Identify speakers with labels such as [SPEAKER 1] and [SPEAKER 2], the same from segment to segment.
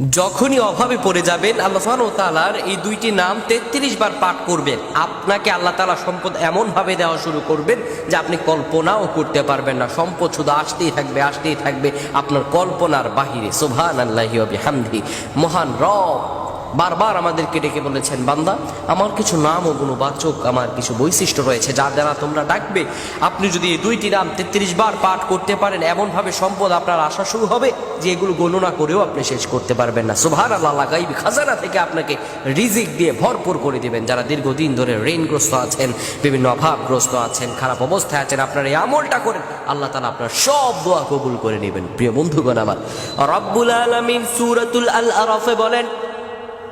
[SPEAKER 1] যখনই অভাবে পড়ে যাবেন, আল্লাহ ওয়া এই দুইটি নাম তেত্রিশ বার পাঠ করবেন। আপনাকে আল্লাহ তালা সম্পদ এমনভাবে দেওয়া শুরু করবেন যে আপনি কল্পনাও করতে পারবেন না। সম্পদ শুধু আসতেই থাকবে আসতেই থাকবে আপনার কল্পনার বাহিরে। সোভান আল্লাহি হামদি মহান রব বারবার আমাদেরকে ডেকে বলেছেন, বান্দা, আমার কিছু নাম ও গুণবাচক, আমার কিছু বৈশিষ্ট্য রয়েছে যা দ্বারা তোমরা ডাকবে। আপনি যদি এই দুইটি নাম তেত্রিশ বার পাঠ করতে পারেন, এমনভাবে সম্পদ আপনার আশা শুরু হবে যে এগুলো গণনা করেও আপনি শেষ করতে পারবেন না। সুভার আল্লাহ গাইবি খাজানা থেকে আপনাকে রিজিক দিয়ে ভরপুর করে দিবেন যারা দীর্ঘদিন ধরে ঋণগ্রস্ত আছেন, বিভিন্ন অভাবগ্রস্ত আছেন, খারাপ অবস্থায় আছেন। আপনার এই আমলটা করেন, আল্লাহ তালা আপনার সব দোয়া কবুল করে নেবেন। প্রিয় বন্ধুগণ আমার, রব্বুল আলমিন সুরাতুল আল আরফে বলেন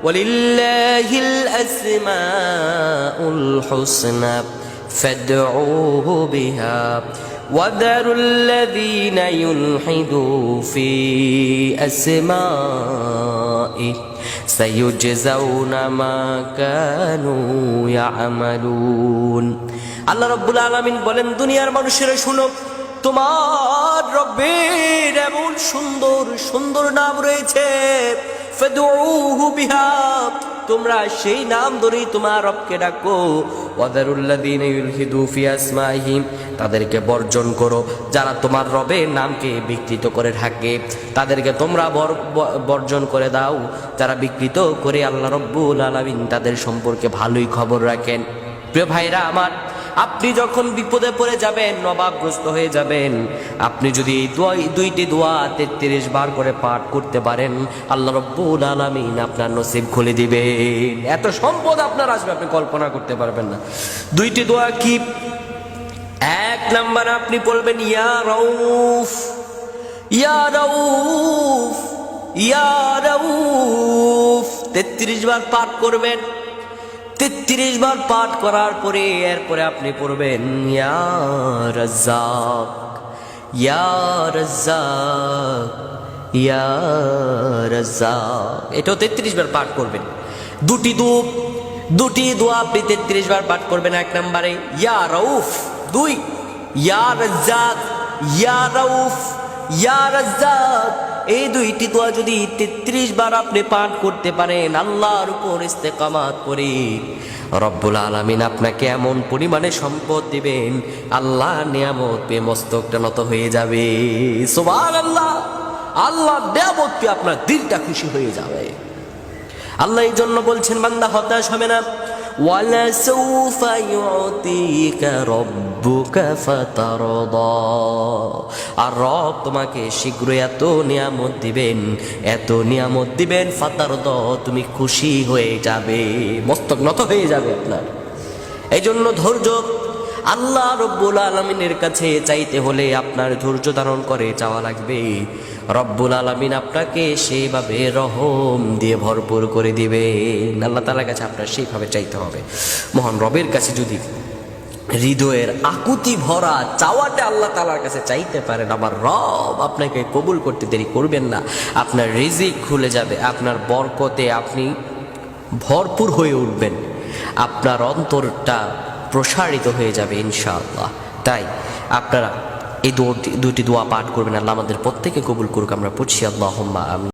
[SPEAKER 1] ولله الأسماء الحسنى فادعوه بها وذروا الذين يلحدوا في أسمائه سيجزون ما كانوا يعملون আল্লাহ রব্বুল আলমিন বলেন দুনিয়ার মানুষেরা শুনো তোমার রব্বের এমন সুন্দর সুন্দর নাম রয়েছে ফাদউহু বিহা তোমরা সেই নাম ধরেই তোমার রবকে ডাকো। আসমাইহিম, তাদেরকে বর্জন করো। যারা তোমার রবের নামকে বিকৃত করে থাকে, তাদেরকে তোমরা বর্জন করে দাও। যারা বিকৃত করে আল্লাহ রব্বুল আলামিন তাদের সম্পর্কে ভালোই খবর রাখেন। প্রিয় ভাইরা, আমার আপনি যখন বিপদে পড়ে যাবেন, নবাবগ্রস্ত হয়ে যাবেন, আপনি যদি এই দুইটি দোয়া তেত্রিশ বার করে পাঠ করতে পারেন, আল্লাহ রব্বুল আলামিন আপনার নসিব খুলে দিবেন এত সম্পদ আপনার আসবে, আপনি কল্পনা করতে পারবেন না। দুইটি দোয়া কি? এক নাম্বার আপনি বলবেন, ইয়া রউফ ইয়া রউফ ইয়া রউফ। তেত্রিশ বার পাঠ করবেন তেত্রিশ বার পাঠ করার পরে এরপরে আপনি পড়বেন, ইয়া ইয়া এটাও তেত্রিশ বার পাঠ করবেন। দুটি দু দুটি দোয়া আপনি তেত্রিশ বার পাঠ করবেন এক নম্বরে, ইয়া রউফ। দুই, ইয়া রাজ্জাক, ইয়া রউফ। এই দুইটি দোয়া যদি তেত্রিশ বার আপনি পাঠ করতে পারেন, আল্লাহর উপর ইস্তেকামাত করে। রব্বুল আলমিন আপনাকে এমন পরিমাণে সম্পদ দিবেন আল্লাহ নিয়ামত পেয়ে মস্তকটা নত হয়ে যাবে। সোবার আল্লাহ আল্লাহ নিয়ামত পেয়ে আপনার দিলটা খুশি হয়ে যাবে। আল্লাহ এই জন্য বলছেন, বান্দা হতাশ হবে না। وَلَسَوْفَ يُعْطِيكَ رَبُّكَ فَتَرْضَى আর রব তোমাকে শীঘ্রই এত নিয়ামত দিবেন এত নিয়ামত দিবেন ফাতার দ তুমি খুশি হয়ে যাবে মস্তক নত হয়ে যাবে আপনার এই জন্য ধৈর্য আল্লাহ রব্বুল আলমিনের কাছে চাইতে হলে আপনার ধৈর্য ধারণ করে চাওয়া লাগবে। রব্বুল আলমিন আপনাকে সেইভাবে রহম দিয়ে ভরপুর করে দিবেন। আল্লাহ তালার কাছে আপনার সেইভাবে চাইতে হবে। মহান রবের কাছে যদি হৃদয়ের আকুতি ভরা চাওয়াটা আল্লাহ তালার কাছে চাইতে পারেন, আমার রব আপনাকে কবুল করতে দেরি করবেন না। আপনার রিজিক খুলে যাবে, আপনার বরকতে আপনি ভরপুর হয়ে উঠবেন। আপনার অন্তরটা প্রসারিত হয়ে যাবে, ইনশাআল্লাহ। তাই আপনারা এই দুটি দোয়া পাঠ করবেন, আল্লাহ আমাদের প্রত্যেকে কবুল করুক, আমরা পড়ছি আল্লাহ আমি